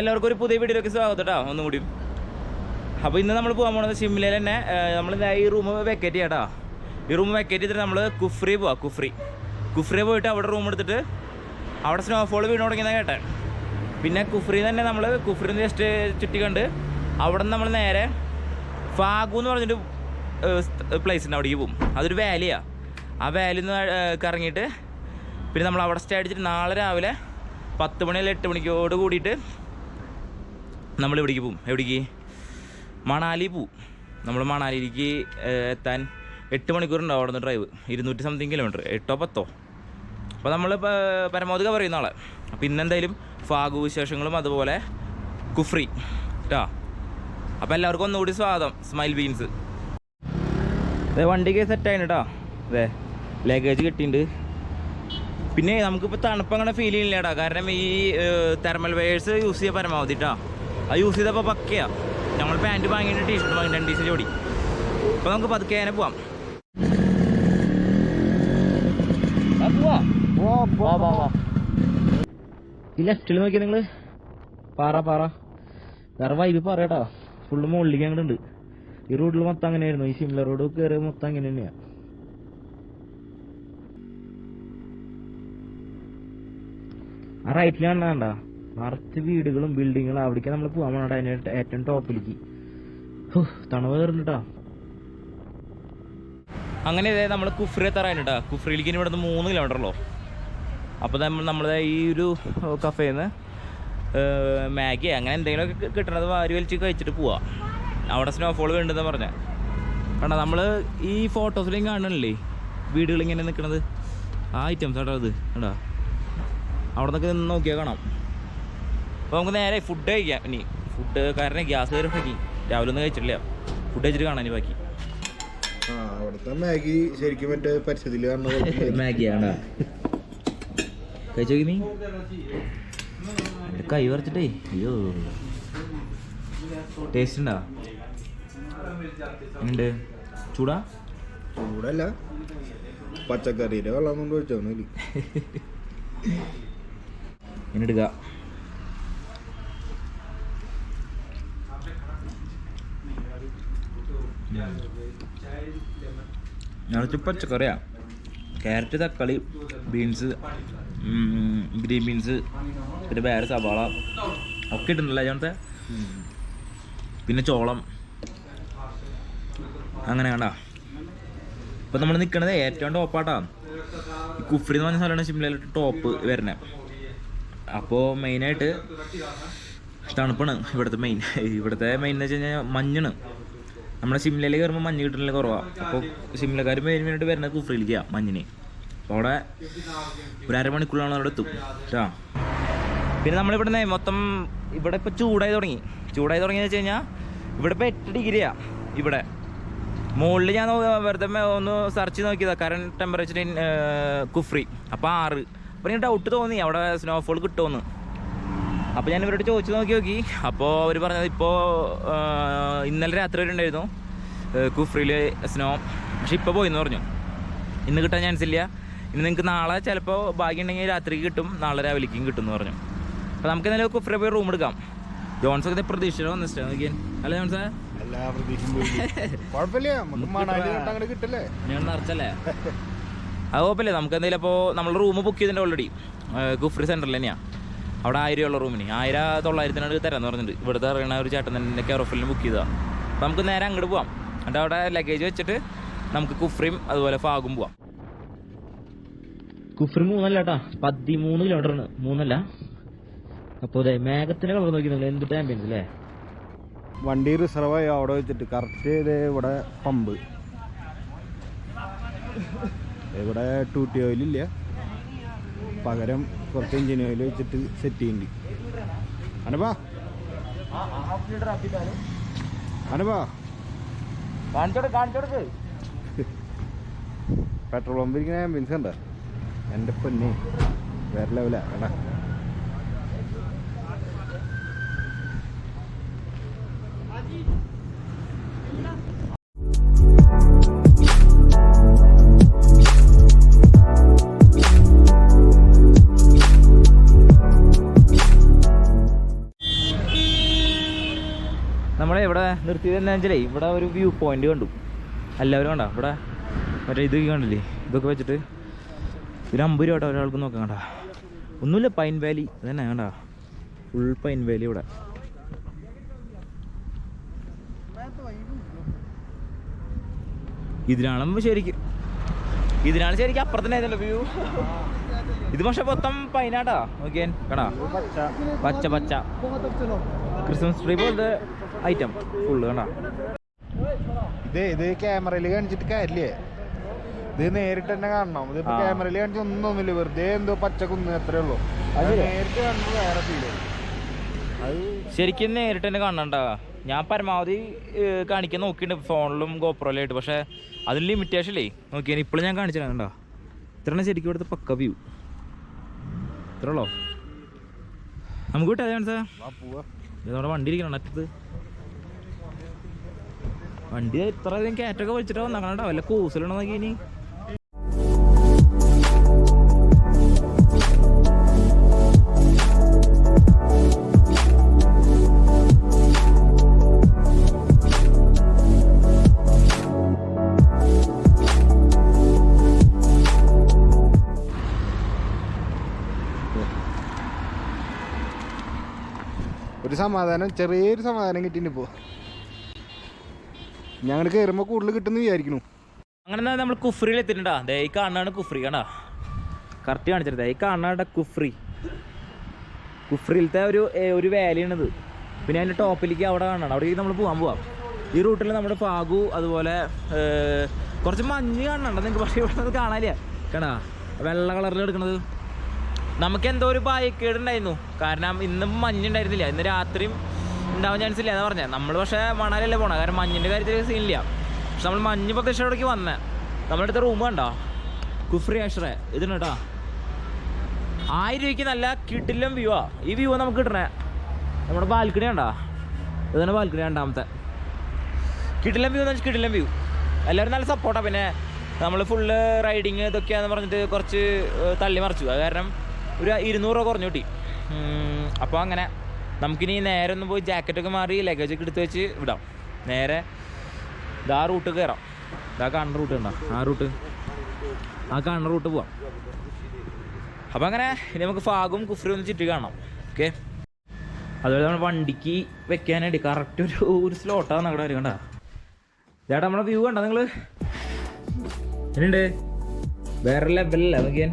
അപ്പോൾ എല്ലാവർക്കും ഒരു പുതിയ വീഡിയോയിലേക്ക് സ്വാഗതം കേട്ടോ ഒന്നും കൂടി. അപ്പോൾ ഇന്ന് നമ്മൾ പോകാൻ പോകുന്നത് ഷിംലയിൽ തന്നെ നമ്മൾ ഈ റൂം വെക്കേറ്റ് ചെയ്യാട്ടോ ഈ റൂം വെക്കേറ്റ് ചെയ്തിട്ട് നമ്മൾ കുഫ്രി പോവാം കുഫ്രി. കുഫ്രി പോയിട്ട് അവിടെ റൂം എടുത്തിട്ട് അവിടെ സ്നോഫോൾ വീണ് തുടങ്ങിയതാണ് കേട്ടെ. പിന്നെ കുഫ്രി തന്നെ നമ്മൾ കുഫ്രി ജസ്റ്റ് ചുറ്റി കണ്ട് അവിടെ നമ്മൾ നേരെ ഫാഗു എന്ന് പറഞ്ഞിട്ട് പ്ലേസ് ഉണ്ട്. അവിടേക്ക് പോകും അതൊരു വാലിയാണ് ആ. വാലിയിൽ നിന്ന് കറങ്ങിയിട്ട് പിന്നെ നമ്മൾ അവിടെ സ്റ്റേ അടിച്ചിട്ട് നാളെ രാവിലെ പത്ത് മണി അല്ലെങ്കിൽ എട്ട് മണിക്കോട് കൂടിയിട്ട് നമ്മൾ എവിടേക്ക് പോവും. എവിടേക്ക്? മണാലി പോവും. നമ്മൾ മണാലിയിലേക്ക് എത്താൻ എട്ട് മണിക്കൂറുണ്ടാവും അവിടെ നിന്ന് ഡ്രൈവ് ഇരുന്നൂറ്റി സംതിങ് കിലോമീറ്റർ എട്ടോ പത്തോ? അപ്പോൾ നമ്മൾ പരമാവധി കവർ ചെയ്യുന്ന ആളെ. അപ്പോൾ ഇന്നെന്തായാലും ഫാഗു വിശേഷങ്ങളും അതുപോലെ കുഫ്രി. കേട്ടോ അപ്പോൾ എല്ലാവർക്കും ഒന്നുകൂടി സ്വാഗതം. സ്മൈൽ ബീൻസ് അതെ വണ്ടിക്ക് സെറ്റായിന് കേട്ടോ അതെ ലഗേജ് കിട്ടിയിട്ടുണ്ട് പിന്നെ നമുക്കിപ്പോൾ തണുപ്പ് അങ്ങനെ ഫീൽ കേട്ടോ കാരണം ഈ തെർമൽ വെയേഴ്സ് യൂസ് ചെയ്യാൻ പരമാവധി കേട്ടോ അത് യൂസ് ചെയ്തപ്പോൾ പക്കയാ. ഞങ്ങൾ പാന്റ് വാങ്ങിയിട്ട് ടീഷർട്ട് വാങ്ങി രണ്ട് ടീഷർട്ട് ചോടി അപ്പോൾ നമുക്ക് പതുക്കെ അങ്ങനെ പോവാം. ലെഫ്റ്റിൽ നോക്കി നിങ്ങൾ പാറ പാറ. വേറെ വൈബ് പറയട്ടാ. ഫുള്ള് മുകളിലേക്ക് അങ്ങോട്ട് ഉണ്ട് ഈ റോഡിൽ മൊത്തം അങ്ങനെയായിരുന്നു. ഈ സിംല റോഡ് കയറിയ മൊത്തം അങ്ങനെ തന്നെയാ. ആ റൈറ്റിൽ കണ്ടാ? നിറച്ച് വീടുകളും ബിൽഡിങ്ങുകളും അവിടേക്ക് നമ്മൾ പോകാൻ വേണ്ട അതിന്റെ ഏറ്റവും ടോപ്പിലേക്ക് തണുവ് കയറുന്നുട്ടാ അങ്ങനെ ഇതേ നമ്മൾ കുഫ്രി എത്താറായിട്ടാ കുഫ്രിയിലേക്ക് ഇവിടെ നിന്ന് മൂന്ന് കിലോമീറ്റർ ഉള്ളൂ. അപ്പോൾ നമ്മൾ നമ്മുടെ ഈ ഒരു കഫേന്ന് മാഗി അങ്ങനെ എന്തെങ്കിലുമൊക്കെ കിട്ടണത് വാരി വലിച്ച് കഴിച്ചിട്ട് പോവാം. അവിടെ സ്നോഫോൾ വേണ്ടെന്ന് പറഞ്ഞ. കാരണം നമ്മൾ ഈ ഫോട്ടോസിലും കാണണല്ലേ വീടുകൾ ഇങ്ങനെ നിൽക്കണത് ആ ഐറ്റംസ് ആട്ടോ അത് കേട്ടോ അവിടെ നിന്നൊക്കെ നിന്ന് നോക്കിയാൽ കാണാം. അപ്പോൾ നമുക്ക് നേരെ ഫുഡ് കഴിക്കാം. ഇനി ഫുഡ് കാരണം ഗ്യാസ് കയറി ബാക്കി രാവിലെ ഒന്നും കഴിച്ചിട്ടില്ല. ഫുഡ് കഴിച്ചിട്ട് കാണാൻ ബാക്കി. ആ അവിടുത്തെ മാഗി ശരിക്കും മറ്റേ പോലെ മാഗിയാണ്. കഴിച്ചു നീ. എന്റെ കൈ വരച്ചിട്ടേ. അയ്യോ. ടേസ്റ്റ് ഉണ്ടോ? ഉണ്ട് ചൂടാ? ചൂടല്ല. പച്ചക്കറിയുടെ വെള്ളം കൊണ്ട് ഒഴിച്ചോ ഇനി എടുക്ക. നിറച്ച് പച്ചക്കറിയാ ക്യാരറ്റ് തക്കാളി ബീൻസ് ഗ്രീൻ ബീൻസ് പിന്നെ വേറെ സവാള ഒക്കെ ഇട്ടുണ്ടല്ലോ അതിനകത്തെ പിന്നെ ചോളം. അങ്ങനെ കണ്ടാ. ഇപ്പം നമ്മൾ നിൽക്കണത് ഏറ്റവും ടോപ്പാട്ടാ ഈ കുഫ്രി എന്ന് പറഞ്ഞ സ്ഥലമാണ് ഷിംലയിൽ ടോപ്പ് വരുന്നത് അപ്പോൾ മെയിനായിട്ട് തണുപ്പാണ്. ഇവിടുത്തെ മെയിൻ ഇവിടുത്തെ മെയിൻ എന്ന് വെച്ച് കഴിഞ്ഞാൽ മഞ്ഞാണ്. നമ്മുടെ ഷിംലയിൽ കയറുമ്പോൾ മഞ്ഞ് കിട്ടുന്നില്ല കുറവാണ് അപ്പോൾ ഷിംലക്കാർ മെയിൻ മെയിനായിട്ട് വരുന്നത് കുഫ്രിയിലേക്കാണ് മഞ്ഞിന്. അപ്പോൾ അവിടെ ഒരു അരമണിക്കൂറിലാണ് അവിടെ എത്തും. കേട്ടോ പിന്നെ നമ്മളിവിടുന്ന് മൊത്തം ഇവിടെ ഇപ്പോൾ ചൂടായി തുടങ്ങി. ചൂടായി തുടങ്ങിയെന്ന് വെച്ച് കഴിഞ്ഞാൽ ഇവിടെ ഇപ്പോൾ എട്ട് ഡിഗ്രിയാണ് ഇവിടെ. മുകളിൽ ഞാൻ വെറുതെ ഒന്ന് സെർച്ച് ചെയ്ത് നോക്കിയതാ. Current temperature in Kufri. അപ്പോൾ ആറ്. അപ്പോൾ എനിക്ക് ഡൗട്ട് തോന്നി. അവിടെ സ്നോഫോൾ കിട്ടുമെന്ന് അപ്പോൾ ഞാൻ ഇവരോട് ചോദിച്ചു നോക്കി നോക്കി. അപ്പോൾ അവർ പറഞ്ഞത് ഇപ്പോൾ ഇന്നലെ രാത്രി വരെ ഉണ്ടായിരുന്നു കുഫ്രിയിൽ സ്നോ പക്ഷെ ഇപ്പോൾ പോയിന്ന് പറഞ്ഞു. ഇന്ന് കിട്ടാൻ ചാൻസ് ഇല്ല. ഇനി നിങ്ങൾക്ക് നാളെ ചിലപ്പോൾ ഭാഗ്യം ഉണ്ടെങ്കിൽ രാത്രിക്ക് കിട്ടും നാളെ രാവിലേക്കും കിട്ടും എന്ന് പറഞ്ഞു. അപ്പോൾ നമുക്ക് എന്തായാലും കുഫ്രി പോയി റൂം എടുക്കാം. ജോൺസൊക്കെ പ്രതീക്ഷയിലോ വന്നിട്ട് നോക്കിയാൽ അല്ല ജോൺസാ? എല്ലാ പ്രതീക്ഷയും പോയി. കുഴപ്പമില്ല നമുക്ക് മണാലി തൊട്ട് അങ്ങോട്ട് കിട്ടല്ലേ? ഞാൻ നിറച്ചല്ലേ? അത് കുഴപ്പമില്ല നമുക്ക് എന്തായാലും അപ്പോൾ നമ്മൾ റൂം ബുക്ക് ചെയ്തിട്ടുണ്ട് ഓൾറെഡി ഗുഫ്രി സെന്ററിൽ തന്നെയാണ് അവിടെ ആയിരം ഉള്ള റൂമിന് ആയിരം തൊള്ളായിരത്തിനാണ് തരാമെന്ന് പറഞ്ഞിട്ടുണ്ട് ഇവിടുത്തെ അറിയണ ഒരു ചേട്ടൻ തന്നെ കെയർ ഓഫിൽ ബുക്ക് ചെയ്തതാണ് അപ്പം നമുക്ക് നേരെ അങ്ങോട്ട് പോവാം. എന്നിട്ട് അവിടെ ലഗേജ് വെച്ചിട്ട് നമുക്ക് കുഫ്രിയും അതുപോലെ ഫാഗും പോവാം. കുഫ്രി മൂന്നല്ല കേട്ടോ പതിമൂന്ന് കിലോമീറ്റർ ആണ്. മൂന്നല്ല. അപ്പോൾ അതെ മേഘത്തിന്റെ കളർ നോക്കി നിങ്ങൾ എന്ത് ആംബിയൻസ് അല്ലേ വണ്ടി റിസർവ് ആയി അവിടെ വെച്ചിട്ട്. കറക്റ്റ് ഇവിടെ പമ്പ് ഇവിടെ ടൂട്ടി ഓയിലില്ല പകരം കുറച്ച് എഞ്ചിൻ ഓയിൽ വെച്ചിട്ട് സെറ്റ് ചെയ്യുന്നുണ്ട് അനുപാ. കാണിച്ചോട് പെട്രോൾ പമ്പിരിക്കുന്ന ആംബുലൻസ് ഉണ്ടോ എന്റെ പൊന്നെ. വേറെ ലെവലാ എടാ. നിർത്തിയത് എന്താ വെച്ചാലേ ഇവിടെ ഒരു വ്യൂ പോയിന്റ് കണ്ടു. എല്ലാവരും കണ്ട? ഇവിടെ മറ്റേ ഇത് കണ്ടില്ലേ? ഇതൊക്കെ വെച്ചിട്ട് ഒരു അമ്പത് രൂപ ഒരാൾക്ക് നോക്കാം കണ്ട? ഒന്നുമില്ല പൈൻ വാലി അതന്നെ കണ്ട? ഫുൾ പൈൻ വാലി ഇവിടെ. ഇതിനാളും ശരിക്കും. ഇതിനാണ് ശരിക്കും അപ്പുറത്തന്നെ വ്യൂ ഇത് പക്ഷെ മൊത്തം പൈനാട്ടാ നോക്കിയാൻ കടാ പച്ച പച്ച. ക്രിസ്മസ് ട്രീ പോലത്തെ ഐറ്റം ഫുള്ള് കണ്ടാ. ഇത് ഇത് ക്യാമറയിൽ കാണിച്ചിട്ട് കാര്യല്ലേ? ഇത് നേരിട്ട് തന്നെ കാണണം. ഇത്. ക്യാമറയിൽ കാണിച്ച ഒന്നൊന്നുമില്ല വെറുതെ എന്തോ പച്ച കുന്ന് അത്രേ ഉള്ളൂ. അത്. നേരിട്ട് കാണുമ്പോൾ വേറെ ഫീൽ ശരിക്കും നേരിട്ട് തന്നെ കാണണ്ട ഞാൻ പരമാവധി കാണിക്കാൻ നോക്കിയിട്ടുണ്ട് ഫോണിലും ഗോപ്രോലായിട്ട് പക്ഷെ അതിന് ലിമിറ്റേഷൻ ഇല്ലേ? നോക്കിയാൽ ഇപ്പോഴും ഞാൻ കാണിച്ചു കണ്ടാ ഇത്രയാണ് ശരിക്കും ഇവിടുത്തെ പക്ക വ്യൂ ഇത്രയുള്ളോ നമുക്ക് വിട്ടാ ചാൻസാ നമ്മുടെ വണ്ടി ഇരിക്കണം അറ്റത്ത്? വണ്ടി ഇത്ര കയറ്റൊക്കെ വലിച്ചിട്ട് കേട്ടോ വല്ല കൂസലുണ്ടെന്നൊക്കെ നോക്കി ഇനി? സമാധാനം ചെറിയൊരു സമാധാനം കിട്ടിയിട്ടുണ്ട് ഇപ്പോ. ഞങ്ങൾ കയറുമ്പോ കൂടുതൽ കിട്ടുന്ന വിചാരിക്കണു. അങ്ങനെ നമ്മൾ കുഫ്രിയിൽ എത്തിയിട്ടുണ്ടാ? ദേ ഈ കാണാണ് കുഫ്രി കണ്ടാ? കറക്റ്റ് കാണിച്ചിട്ട് ഈ കാണാണ്ട കുഫ്രി. കുഫ്രിയിലത്തെ ഒരു ഒരു വാലിയാണിത്. പിന്നെ അതിന്റെ ടോപ്പിലേക്ക് അവിടെ കാണണം. അവിടേക്ക് നമ്മൾ പോകാൻ പോവാം. ഈ റൂട്ടിൽ നമ്മുടെ ഫാഗു അതുപോലെ കുറച്ച് മഞ്ഞ് കാണണുണ്ട്. നിങ്ങൾക്ക് പക്ഷേ ഇവിടെ കാണാനില്ല. കണ്ടാ? വെള്ള കളറിൽ എടുക്കണത്. നമുക്ക് എന്തോ ഒരു ഭയക്കേട് ഉണ്ടായിരുന്നു കാരണം ഇന്നും മഞ്ഞുണ്ടായിരുന്നില്ല. ഇന്ന് രാത്രിയും ഉണ്ടാവാൻ ചാൻസ് ഇല്ല എന്ന് പറഞ്ഞത് നമ്മൾ പക്ഷേ മണാലല്ലേ പോണ. കാരണം മഞ്ഞിന്റെ കാര്യത്തിൽ സീനില്ല പക്ഷെ നമ്മൾ മഞ്ഞ് പ്രദേശത്തോടേക്ക് വന്നേ. നമ്മുടെ അടുത്ത റൂം കണ്ടോ? കുഫ്രി ആശ്രയ ഇതിന് കേട്ടോ. ആയിരം രൂപയ്ക്ക് നല്ല കിട്ടില്ലം വ്യൂ ആ. ഈ വ്യൂ നമുക്ക് കിട്ടണേ. നമ്മുടെ ബാൽക്കണി കണ്ടോ? ഇതാണ് ബാൽക്കണി രണ്ടാമത്തെ. കിട്ടില്ലം വ്യൂ എന്ന് വെച്ചാൽ കിട്ടില്ലം വ്യൂ എല്ലാവരും നല്ല സപ്പോർട്ടാണ് പിന്നെ നമ്മൾ ഫുള്ള് റൈഡിങ് ഇതൊക്കെയാന്ന് പറഞ്ഞിട്ട് കുറച്ച് തള്ളി മറിച്ചു. അത് കാരണം ഒരു ഇരുന്നൂറ് രൂപ കുറഞ്ഞു കിട്ടി. അപ്പോൾ അങ്ങനെ നമുക്കിനി നേരെ ഒന്ന് പോയി ജാക്കറ്റൊക്കെ മാറി ലഗേജൊക്കെ എടുത്ത് വെച്ച് വിടാം. നേരെ ഇതാ റൂട്ട് കയറാം ഇതാ കാണുന്ന റൂട്ട് കണ്ടോ? ആ റൂട്ട് ആ കാണുന്ന റൂട്ട് പോവാം. അപ്പം അങ്ങനെ ഇനി നമുക്ക് ഫാഗും കുഫ്രി ഒന്ന് ചുറ്റി കാണാം. ഓക്കെ അതുപോലെ നമ്മൾ വണ്ടിക്ക് വെക്കാനായിട്ട് കറക്റ്റ് ഒരു ഒരു സ്ലോട്ടാണ് അവിടെ വരും കണ്ട? ചേട്ടാ നമ്മളെ വ്യൂ കണ്ടോ നിങ്ങൾ എന്നുണ്ട് വേറെ ലെവലല്ല നോക്കിയാൻ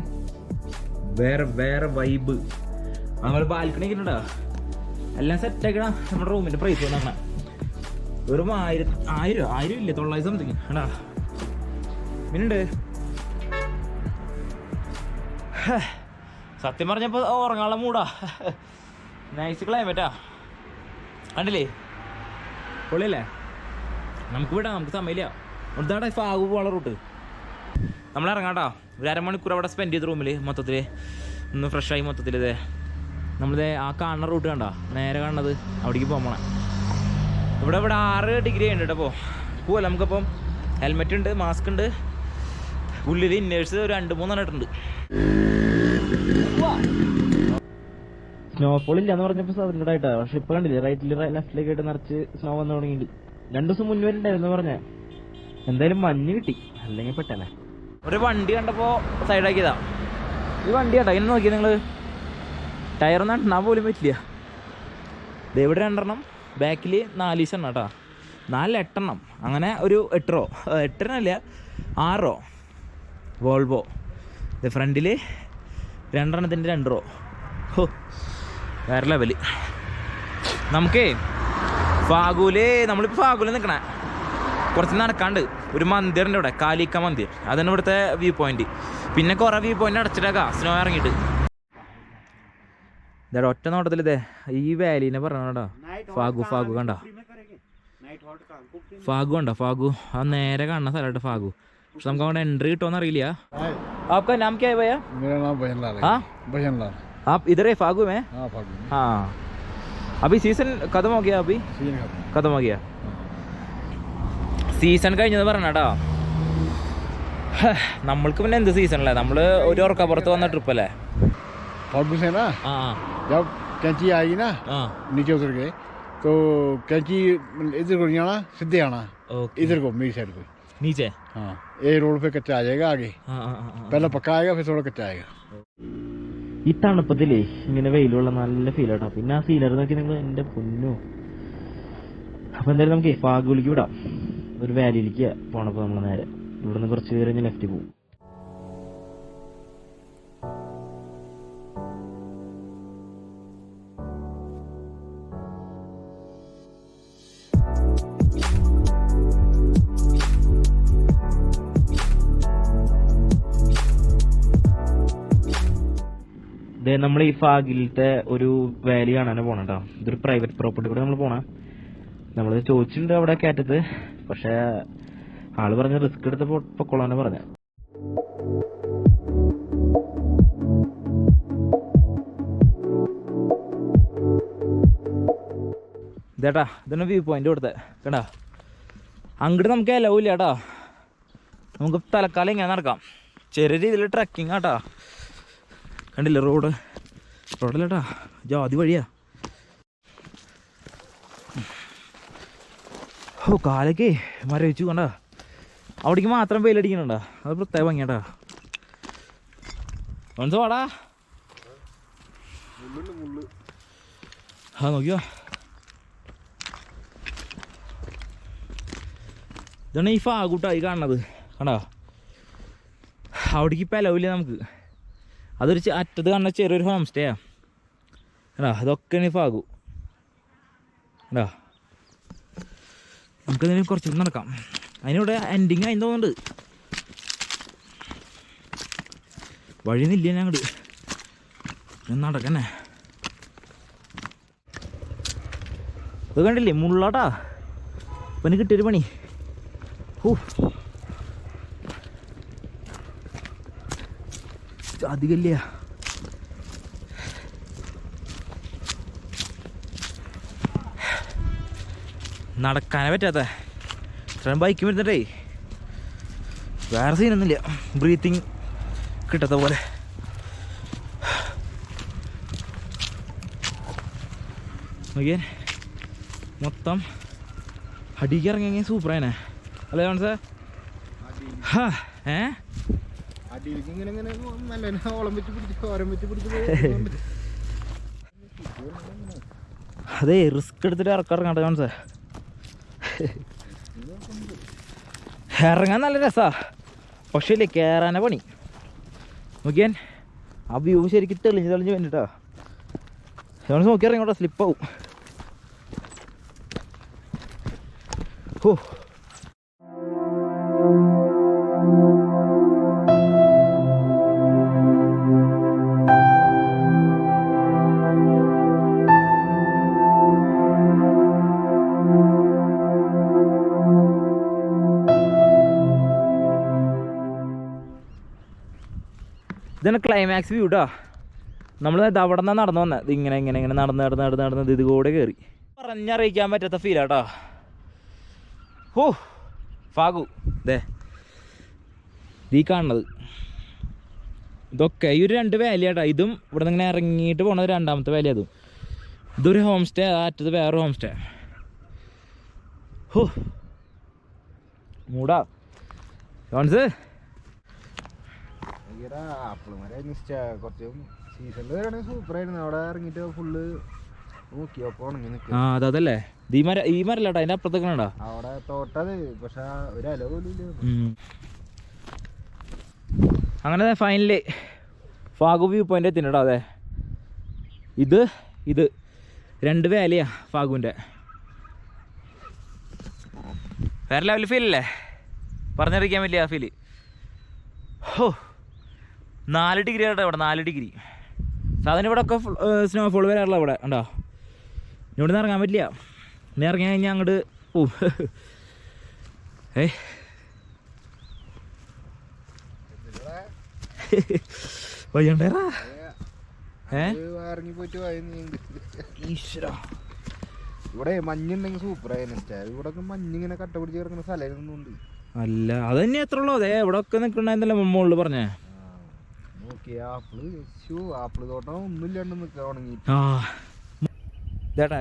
വേറെ വേറെ വൈബ് നമ്മൾ ബാൽക്കണി ഉണ്ടോ എല്ലാം സെറ്റ് ആക്കണ നമ്മുടെ റൂമിന്റെ പ്രൈസ് വന്നാ. വെറും ആയിരം ആയിരം ആയിരം ഇല്ല? തൊള്ളായിരം സംതിങ് എടാ. പിന്നുണ്ട് സത്യം പറഞ്ഞപ്പോൾ ഉറങ്ങാനുള്ള മൂടാ നൈസ് ക്ലൈമറ്റാ കണ്ടില്ലേ? പൊള്ളിയല്ലേ നമുക്ക് വിടാം നമുക്ക് സമയമില്ല. ഇതാടെ ഫാഗു പോകാനുള്ള റൂട്ട് നമ്മൾ ഇറങ്ങാട്ടോ ഒരു അരമണിക്കൂർ അവിടെ സ്പെൻഡ് ചെയ്ത റൂമിൽ മൊത്തത്തിൽ ഒന്ന് ഫ്രഷായി മൊത്തത്തിൽ ഇതേ. നമ്മളിതേ ആ കാണുന്ന റൂട്ട് കണ്ട? നേരെ കാണുന്നത് അവിടേക്ക് പോകണം ഇവിടെ ഇവിടെ ആറ് ഡിഗ്രി ഉണ്ട് കേട്ടോ പോവല്ല നമുക്കപ്പം ഹെൽമെറ്റ് ഉണ്ട് മാസ്ക് ഉണ്ട്. ഉള്ളിൽ ഇന്നേഴ്സ് ഒരു രണ്ട് മൂന്നെണ്ണം ഇട്ടുണ്ട് സ്നോഫോൾ ഇല്ല എന്ന് പറഞ്ഞപ്പോൾ സൗകര്യമായിട്ടാ പക്ഷെ ഇപ്പൊ കണ്ടില്ലേ റൈറ്റിൽ ലെഫ്റ്റിലേക്ക് ആയിട്ട് നിറച്ച് സ്നോ വന്നു തുടങ്ങിയിട്ടുണ്ട്. രണ്ടു ദിവസം മുന്നേ ഉണ്ടായിരുന്നു പറഞ്ഞ. എന്തായാലും മഞ്ഞ് കിട്ടി. അല്ലെങ്കിൽ പെട്ടെന്നെ. ഒരു വണ്ടി കണ്ടപ്പോ സൈഡാക്കിയതാ. ഈ വണ്ടി കേട്ടോ ഇങ്ങനെ നോക്കിയത് നിങ്ങൾ ടയർ എണ്ണാൻ പോലും പറ്റില്ല. ദേ ഇവിടെ രണ്ടെണ്ണം. ബാക്കിൽ നാലീസ് എണ്ണ കേട്ടോ നാല് എട്ടെണ്ണം അങ്ങനെ ഒരു എട്ടറോ എട്ടെണ്ണല്ല ആറോ. വോൾവോ. ഫ്രണ്ടിൽ രണ്ടെണ്ണത്തിന്റെ രണ്ടറോ ഹോ വേറെ ലെവൽ. നമുക്കേ ഫാഗൂൽ നമ്മളിപ്പോൾ ഫാഗൂൽ നിൽക്കണേ കുറച്ച് നടക്കാണ്ട് ഒരു മന്ദിറുണ്ട് ഇവിടെ കാലിക്ക മന്ദിർ അതാണ് ഇവിടുത്തെ വ്യൂ പോയിന്റ് പിന്നെ കുറേ വ്യൂ പോയിന്റ് അടച്ചിട്ടേക്കാം സ്നോ ഇറങ്ങിയിട്ട് ഇതേടാ ഒറ്റ നോട്ടത്തിൽ ഇതേ ഈ വാലീനെ പറഞ്ഞോടാ ഫാഗു ഫാഗു കണ്ട ഫാഗു കണ്ട ഫാഗു ആ നേരെ കാണുന്ന സ്ഥലമായിട്ട് ഫാഗു പക്ഷെ നമുക്ക് അവിടെ എൻട്രി കിട്ടുമെന്ന് അറിയില്ല आपका नाम क्या है भैया मेरा नाम भजन लाल हाँ भजन लाल आप इधर है फागू में हाँ फागू हाँ अभी सीजन खत्म हो गया अभी सीन खत्म खत्म हो गया സീസൺ കഴിഞ്ഞത് പറഞ്ഞാടാ നമ്മൾക്ക് പിന്നെ എന്ത് സീസണല്ലേ നമ്മള് ഒരു ഉറക്കപ്പുറത്ത് വന്ന ട്രിപ്പ് അല്ലേ फागू से ना ആ जब कैंची आएगी ना ആ नीचे उतर के तो कैंची इधर को नहीं आना सीधे आना ഓക്കെ इधर को मेरी साइड को നീച്ചേ हाँ ये रोड पे कच्चा आ जाएगा आगे ആ ആ ആ, ആ पहले पक्का आएगा फिर थोड़ा कच्चा आएगा ഈ തണുപ്പത്തിലേ ഇങ്ങനെ വെയിലുള്ള നല്ല ഫീൽ ആട്ടോ പിന്നെ ആ സീനറി നോക്കി നിങ്ങൾ എൻ്റെ പൊന്നു അപ്പൊ എന്തായാലും നമുക്ക് ഫാഗുലിക്ക് വിടാം ഒരു വാലിയിലേക്ക് പോണപ്പോ നമ്മൾ നേരെ. ഇവിടുന്ന് കുറച്ച് പേര് ലെഫ്റ്റ് പോകും നമ്മൾ ഈ ഫാഗിലത്തെ ഒരു വാലി കാണാനാണ് പോണ കേട്ടോ ഇതൊരു പ്രൈവറ്റ് പ്രോപ്പർട്ടി കൂടെ നമ്മൾ പോണ. നമ്മൾ ചോദിച്ചിട്ടുണ്ട് അവിടെ കയറ്റത്ത് പക്ഷെ ആൾ പറഞ്ഞ റിസ്ക് എടുത്ത് പൊക്കോളാനാ പറഞ്ഞ. ഇതേട്ടാ ഇതാണ് വ്യൂ പോയിന്റ് കൊടുത്തത് കേട്ടാ അങ്ങോട്ട് നമുക്ക് അലവില്ല കേട്ടാ നമുക്ക് തലക്കാലം ഇങ്ങനെ നടക്കാം. ചെറിയ രീതിയിൽ ട്രക്കിംഗ് ആട്ടാ. കണ്ടില്ല റോഡ് റോഡിലേട്ടാ ജാതി വഴിയാ. ഓ കാലൊക്കെ മരവിച്ചു കണ്ട. അവിടേക്ക് മാത്രം വെയിലടിക്കുന്നുണ്ടാ? അത് പ്രത്യേക ഭംഗിയാട്ടാ. മനസ്സോ വാടാ. ആ നോക്കിയോ? ഇതാണ് ഈ ഫാഗൂട്ടായി കാണുന്നത്. കണ്ടോ? അവിടേക്ക് ഇപ്പം അലവില്ല നമുക്ക്. അതൊരു അറ്റത്ത് കാണുന്ന ചെറിയൊരു ഹോം സ്റ്റേയാ എടാ അതൊക്കെയാണ് ഈ ഫാഗു. എടാ എന്തെങ്കിലും കുറച്ച് നടക്കാം. അതിനിവിടെ എൻഡിങ് ആയി തോന്നുന്നുണ്ട്. വഴിന്നില്ല നില്ല ഞങ്ങട് ഞാൻ നടക്കന്നെ. ഇത് കണ്ടില്ലേ മുള്ളാട്ടാ? ഇപ്പം എനിക്ക് കിട്ടിയൊരു പണി. ഹൂ. അധികമില്ല. നടക്കാനേ പറ്റാത്ത. ഇത്രയും ബൈക്ക് വരുന്നിട്ടേ വേറെ സീനൊന്നുമില്ല ബ്രീത്തിങ് കിട്ടാത്ത പോലെ. നോക്കിയേ. മൊത്തം അടിക്ക് ഇറങ്ങിയ സൂപ്പറായനെ അല്ലേ ഏ? പിടിച്ച് പോകുന്നുണ്ട്. അതെ റിസ്ക് എടുത്തിട്ട് ഇറക്കിറങ്ങട്ടെ ജോൺസേ. ഇറങ്ങാൻ നല്ല രസാ. പക്ഷേ ഇല്ലേ കയറാനാ പണി. നോക്കിയാൻ ആ വ്യൂ ശരിക്കും തെളിഞ്ഞ് തെളിഞ്ഞ് വേണ്ടിട്ടാ ജോൺസ് നോക്കി ഇറങ്ങോട്ടോ സ്ലിപ്പാവും ഓ ക്ലൈമാക്സ് വ്യൂ കേട്ടോ നമ്മൾ അവിടെ നിന്നാണ് നടന്നു വന്നത് ഇത് ഇങ്ങനെ ഇങ്ങനെ ഇങ്ങനെ നടന്ന് നടന്ന് നടന്ന് നടന്ന് ഇത് കൂടെ കയറി പറഞ്ഞറിയിക്കാൻ പറ്റാത്ത ഫീൽ കേട്ടോ ഓ ഫാഗു ദേ. ഈ കാണുന്നത്. ഇതൊക്കെ ഈ ഒരു രണ്ട് വാലി ഇതും ഇവിടെ നിന്ന് ഇങ്ങനെ ഇറങ്ങിയിട്ട് പോണത് രണ്ടാമത്തെ വാലി അതും ഇതൊരു ഹോം സ്റ്റേ അറ്റത് വേറെ ഹോം സ്റ്റേ ഹോ. മൂടാ. ജോൺസ് ഭയങ്കര ആപ്പിൾ മരം നിശ്ചയ കുറച്ച് സീസണിൽ വരാണെങ്കിൽ സൂപ്പറായിരുന്നു അവിടെ ഇറങ്ങിയിട്ട് ഫുള്ള് നോക്കിയൊക്കെ ഉണങ്ങി നിൽക്കും ആ അതല്ലേ? ഈ മര ഈ മരല്ല അതിന്റെ അപ്പുറത്തേക്ക് കണ്ടോ അവിടെ തോട്ടത് പക്ഷെ ഒരു അല പോലും ഇല്ല. അങ്ങനെ ഫൈനലി ഫാഗു വ്യൂ പോയിന്റ് എത്തിട്ടോ അതെ? ഇത് ഇത്. രണ്ട് വേലയാ ഫാഗുവിന്റെ വേറെ ലെവൽ ഫീലല്ലേ പറഞ്ഞറിയിക്കാൻ പറ്റില്ല ആ ഫീൽ ഹോ. നാല് ഡിഗ്രി ആട്ടോ ഇവിടെ നാല് ഡിഗ്രി. സാധനം ഇവിടെ ഒക്കെ സ്നോഫോൾ വരാറുള്ള ഇവിടെ ഉണ്ടോ ഇവിടെ നിന്ന് ഇറങ്ങാൻ പറ്റില്ല. ഇന്ന് ഇറങ്ങി കഴിഞ്ഞാൽ അങ്ങോട്ട് പോവും. ഏ? വയ്യണ്ടേറാ ഏ? ഇറങ്ങി പോയിട്ട്. ഈശ്വരാ. ഇവിടെ മഞ്ഞുണ്ടെങ്കിൽ സൂപ്പർ ആയിരുന്നു ഇവിടെ മഞ്ഞിങ്ങനെ കട്ട പിടിച്ച് കിടക്കുന്ന സ്ഥലമായിരുന്നു അല്ല അത് തന്നെ എത്ര ഉള്ളൂ അതെ ഇവിടെ ഒക്കെ നിൽക്കണ്ടെന്നല്ലേ മുകളിൽ പറഞ്ഞേ. ആപ്പിൾ. ഇതന്നെ തോട്ടം ഒന്നുമില്ലാണ്ട്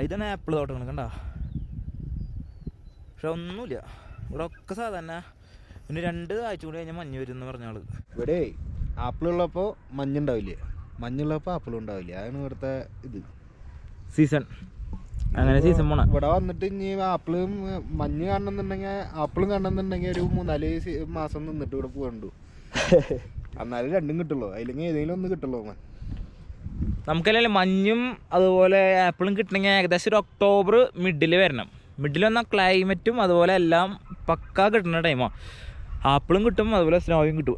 ഇതാണ് ആപ്പിൾ തോട്ടങ്ങൾ കണ്ട? പക്ഷെ ഒന്നുമില്ല. ഇവിടെ ഒക്കെ സാധാരണ പിന്നെ രണ്ട് ആഴ്ച കൂടി കഴിഞ്ഞാൽ മഞ്ഞ് വരും എന്ന് പറഞ്ഞ ആൾ. ഇവിടെ ആപ്പിൾ ഉള്ളപ്പോ മഞ്ഞുണ്ടാവില്ല മഞ്ഞുള്ളപ്പോ ആപ്പിൾ ഉണ്ടാവില്ല? അതാണ് ഇവിടുത്തെ ഇത്. സീസൺ. അങ്ങനെ സീസൺ പോണ. ഇവിടെ വന്നിട്ട് ഇനി ആപ്പിളും മഞ്ഞ് കാണണമെന്നുണ്ടെങ്കിൽ ആപ്പിളും കാണണമെന്നുണ്ടെങ്കിൽ ഒരു മൂന്നാൽ മാസം നിന്നിട്ട് ഇവിടെ പോകണ്ടു. എന്നാലും രണ്ടും കിട്ടുള്ളൂ. അല്ലെങ്കിൽ ഏതെങ്കിലും ഒന്ന് കിട്ടുള്ളൂ അവൻ. നമുക്കല്ലേ മഞ്ഞും അതുപോലെ ആപ്പിളും കിട്ടണമെങ്കിൽ ഏകദേശം ഒരു ഒക്ടോബർ മിഡിൽ വരണം. മിഡിൽ വന്ന ക്ലൈമറ്റും അതുപോലെ എല്ലാം പക്കാ കിട്ടുന്ന ടൈമാണ് ആപ്പിളും കിട്ടും അതുപോലെ സ്നോയും കിട്ടും.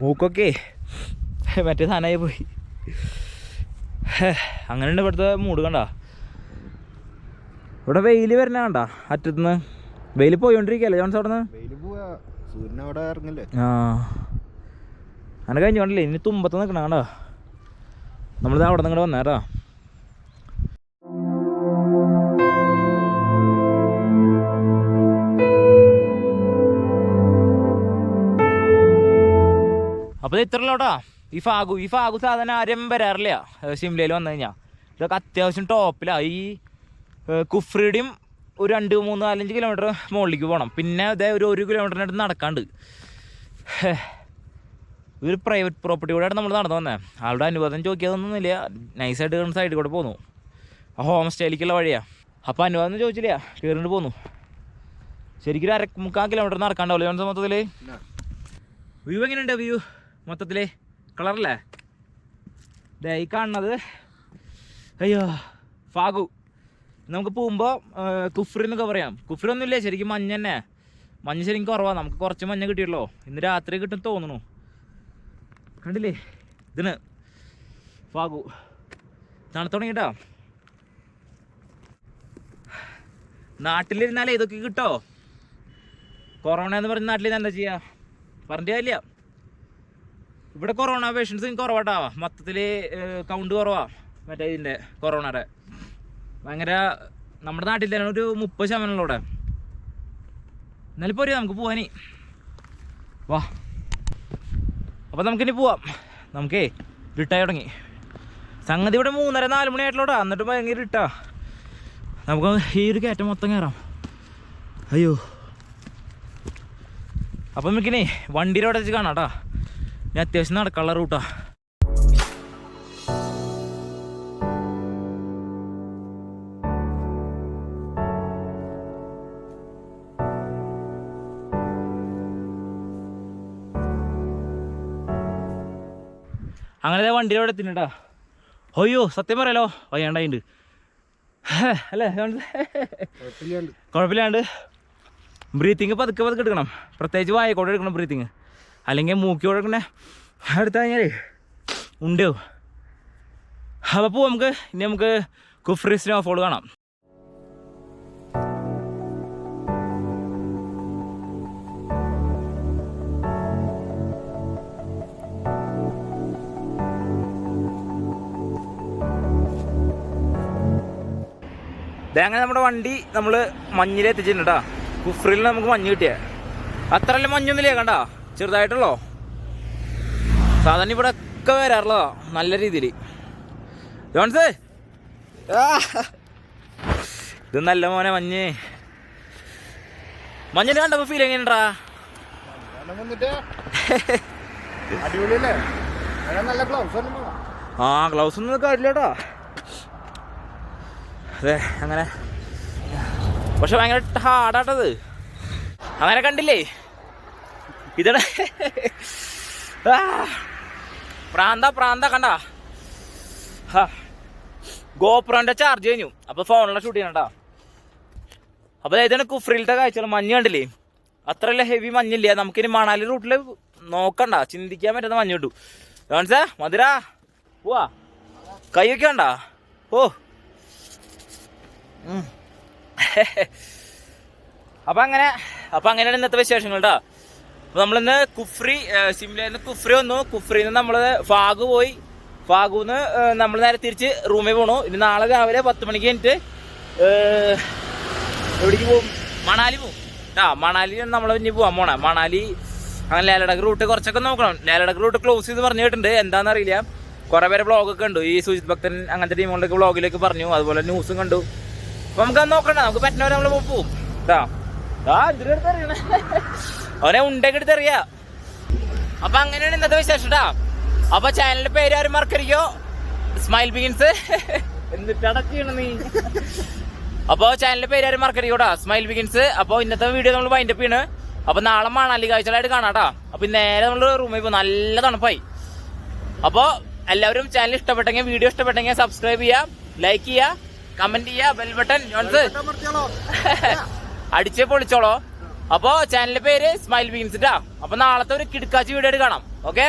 മൂക്കൊക്കെ മറ്റേ സാധനമായി പോയി. അങ്ങനെ അങ്ങനെയുണ്ട് ഇവിടുത്തെ മൂട് കണ്ട. ഇവിടെ വെയിൽ വരണ കണ്ട അറ്റത്തുനിന്ന്. വെയിൽ പോയിക്കൊണ്ടിരിക്കുകയല്ലേ ജോൺസ് അവിടെ നിന്ന് ആ. അങ്ങനെ കഴിഞ്ഞ് കണ്ടില്ലേ ഇനി തുമ്പത്ത് നിൽക്കണം കണ്ടോ നമ്മളിത് അവിടെ നിന്ന് വന്നേട്ടോ അപ്പോൾ ഇത് ഇത്രല്ലോട്ടാ ഈ ഫാഗു ഈ ഫാഗു സാധനം ആരും വരാറില്ല. ഷിംലയിൽ വന്നു കഴിഞ്ഞാൽ ഇതൊക്കെ അത്യാവശ്യം ടോപ്പിലാണ് ഈ കുഫ്രിയുടെയും ഒരു രണ്ട് മൂന്ന് നാലഞ്ച് കിലോമീറ്റർ മുകളിലേക്ക് പോകണം പിന്നെ ഇതേ ഒരു ഒരു കിലോമീറ്ററിനടുത്ത് നടക്കാണ്ട്. ഇതൊരു പ്രൈവറ്റ് പ്രോപ്പർട്ടി കൂടെ നമ്മൾ നടന്നു വന്നേ. ആളുടെ അനുവാദം ചോദിക്കാതൊന്നുമില്ല. നൈസായിട്ട് കയറുന്ന സൈഡിൽ കൂടെ പോന്നു. ആ ഹോം സ്റ്റേയിലേക്കുള്ള വഴിയാ. അപ്പോൾ അനുവാദം ചോദിച്ചില്ല. കയറിയിട്ട് പോന്നു. ശരിക്കും അര മുക്കാൽ കിലോമീറ്റർ നടക്കാണ്ടാവില്ല ജോൺസ് മൊത്തത്തിൽ വ്യൂ എങ്ങനെയുണ്ട് വ്യൂ മൊത്തത്തിൽ കളറല്ലേ ദേ ഈ കാണുന്നത്. അയ്യോ ഫാഗു. നമുക്ക് പോകുമ്പോൾ കുഫ്രി എന്നൊക്കെ പറയാം. കുഫ്രി ഒന്നുമില്ല ശരിക്കും മഞ്ഞ് തന്നെ മഞ്ഞ് ശരിക്കും കുറവാണ് നമുക്ക് കുറച്ച് മഞ്ഞ് കിട്ടിയല്ലോ ഇന്ന് രാത്രി കിട്ടും തോന്നുന്നു. കണ്ടില്ലേ? ഇതിന് ഫാഗു. തണുത്ത് തുടങ്ങിട്ടാ നാട്ടിലിരുന്നാലേ ഇതൊക്കെ കിട്ടോ? കൊറോണ എന്ന് പറഞ്ഞ നാട്ടിൽ എന്താ ചെയ്യാ? പറഞ്ഞിട്ട് കാര്യമില്ല. ഇവിടെ കൊറോണ പേഷ്യൻസ് കുറവാട്ടാ. മൊത്തത്തിൽ കൗണ്ട് കുറവാ. മറ്റേ ഇതിന്റെ കൊറോണയുടെ. ഭയങ്കര നമ്മുടെ നാട്ടിൽ തന്നെ ഒരു മുപ്പത് ശതമാനമുള്ള ഇവിടെ. എന്നാലും പോരെ നമുക്ക് പോവാനി. വാ. അപ്പോൾ നമുക്കിനി പോവാം. നമുക്കേ റിട്ടായി തുടങ്ങി. സംഗതി ഇവിടെ മൂന്നര നാല് മണിയായിട്ടുള്ളൂടാ. എന്നിട്ട് ഭയങ്കര ഇട്ടാ നമുക്ക് ഈ ഒരു കയറ്റം മൊത്തം കയറാം. അയ്യോ. അപ്പം നമുക്കിനി വണ്ടിയിലോടെ വെച്ച് കാണാം കേട്ടോ ഞാൻ അത്യാവശ്യം നടക്കാനുള്ള റൂട്ടാ. അങ്ങനെ വണ്ടിയുടെ അവിടെ എത്തിണ്ടാ അയ്യോ സത്യം പറയാലോ? വയ്യാണ്ടായിണ്ട്. അല്ലേ? കുഴപ്പമില്ലാണ്ട്. ബ്രീത്തിങ് പതുക്കെ പതുക്കെ എടുക്കണം. പ്രത്യേകിച്ച് വായക്കോടെ എടുക്കണം ബ്രീത്തിങ് അല്ലെങ്കിൽ മൂക്കിയോടെ എടുക്കണേ. എടുത്തു കഴിഞ്ഞാൽ ഉണ്ടോ? അപ്പോൾ നമുക്ക് ഇനി നമുക്ക് കുഫ്രി സ്നോഫോൾ കാണാം. ദേ അങ്ങനെ നമ്മുടെ വണ്ടി നമ്മൾ മഞ്ഞിൽ എത്തിച്ചിട്ടുണ്ട് കേട്ടോ കുഫ്രിൽ നമുക്ക് മഞ്ഞ് കിട്ടിയ. അത്രയല്ല മഞ്ഞൊന്നുമില്ലേ കണ്ട? ചെറുതായിട്ടുള്ളോ? സാധാരണ ഇവിടെ ഒക്കെ വരാറുള്ളതാ നല്ല രീതിയിൽ ജോൺസ്? ഇത് നല്ല മോനെ മഞ്ഞ്. മഞ്ഞിന് കണ്ടപ്പോ ഫീൽ എങ്ങനെയുണ്ടാ? ആ ഗ്ലൗസ് ഒന്നും കാര്യമില്ല കേട്ടോ അതെ അങ്ങനെ. പക്ഷെ ഭയങ്കര ഹാർഡാട്ടത്. അങ്ങനെ കണ്ടില്ലേ? ഇതടെ. പ്രാന്ത പ്രാന്ത കണ്ട. ഗോപ്രോന്റെ ചാർജ് കഴിഞ്ഞു. അപ്പൊ ഫോണിലെ ഷൂട്ട് ചെയ്യണം അപ്പൊ ഇതാണ് കുഫ്രിയിലത്തെ കാഴ്ചകൾ. മഞ്ഞ് കണ്ടില്ലേ? അത്രയല്ല ഹെവി മഞ്ഞില്ല? നമുക്കിനി മണാലി റൂട്ടിൽ നോക്കണ്ട. ചിന്തിക്കാൻ പറ്റുന്ന മഞ്ഞ് കിട്ടു. മധുര. പോവാ കൈയൊക്കെ ഉണ്ടോ ഓ. അപ്പൊ അങ്ങനെ അപ്പൊ അങ്ങനെയാണ് ഇന്നത്തെ വിശേഷങ്ങൾ കേട്ടോ അപ്പൊ നമ്മളിന്ന് കുഫ്രി സിംലയിൽ നിന്ന് കുഫ്രി വന്നു. കുഫ്രിന്ന് നമ്മൾ ഫാഗു പോയി. ഫാഗുന്ന് നമ്മൾ നേരെ തിരിച്ച് റൂമിൽ പോണു. ഇനി നാളെ രാവിലെ പത്ത് മണിക്ക് കഴിഞ്ഞിട്ട് എവിടേക്ക് പോകും മണാലി പോകും ആ മണാലി നമ്മൾ ഇനി പോവാൻ പോണേ. മണാലി അങ്ങനെ ലേലടക്ക് റൂട്ട് കുറച്ചൊക്കെ നോക്കണം. ലേലടക്ക് റൂട്ട് ക്ലോസ് ചെയ്ത് പറഞ്ഞു കേട്ടിട്ടുണ്ട്. എന്താണെന്ന് അറിയില്ല. കുറെ പേരെ ബ്ലോഗൊക്കെ ഉണ്ട് ഈ സുജിത് ഭക്തൻ അങ്ങനത്തെ ടീമുകളുടെ ബ്ലോഗിലേക്ക് പറഞ്ഞു. അതുപോലെ ന്യൂസും കണ്ടു. അപ്പൊ നമുക്ക് നോക്കണ്ട നമുക്ക് പറ്റുന്നവരെ നമ്മൾ പോവും. അവനെ ഉണ്ടെങ്കിൽ എടുത്തറിയാ അപ്പൊ അങ്ങനെയാണ് ഇന്നത്തെ വിശേഷം ട്ടാ. അപ്പൊ ചാനലിന്റെ പേര് ആരും മറക്കരിക്കോ സ്മൈൽ ചെയ്യണ നീ. അപ്പൊ ചാനലിന്റെ പേര് ആരും മറക്കരിക്കോട്ടാ സ്മൈൽ ബിഗിൻസ് അപ്പൊ ഇന്നത്തെ വീഡിയോ നമ്മൾ വൈൻഡപ്പ് ചെയ്യണ്. അപ്പൊ നാളെ മണാലി കാഴ്ചകളായിട്ട് കാണാട്ടാ അപ്പൊ നേരെ നമ്മൾ റൂമിൽ പോകും നല്ല തണുപ്പായി. അപ്പൊ എല്ലാവരും ചാനൽ ഇഷ്ടപ്പെട്ടെങ്കിൽ വീഡിയോ ഇഷ്ടപ്പെട്ടെങ്കിൽ സബ്സ്ക്രൈബ് ചെയ്യാം ലൈക്ക് ചെയ്യാ കമന്റ് ചെയ്യാ ബെൽബട്ടൺ ജോൺസ് അടിച്ചേ പൊളിച്ചോളോ. അപ്പോ ചാനലിന്റെ പേര് സ്മൈൽ ബീൻസ് ട്ടാ. അപ്പൊ നാളത്തെ ഒരു കിടക്കാച്ചി വീഡിയോ കാണാം. ഓക്കെ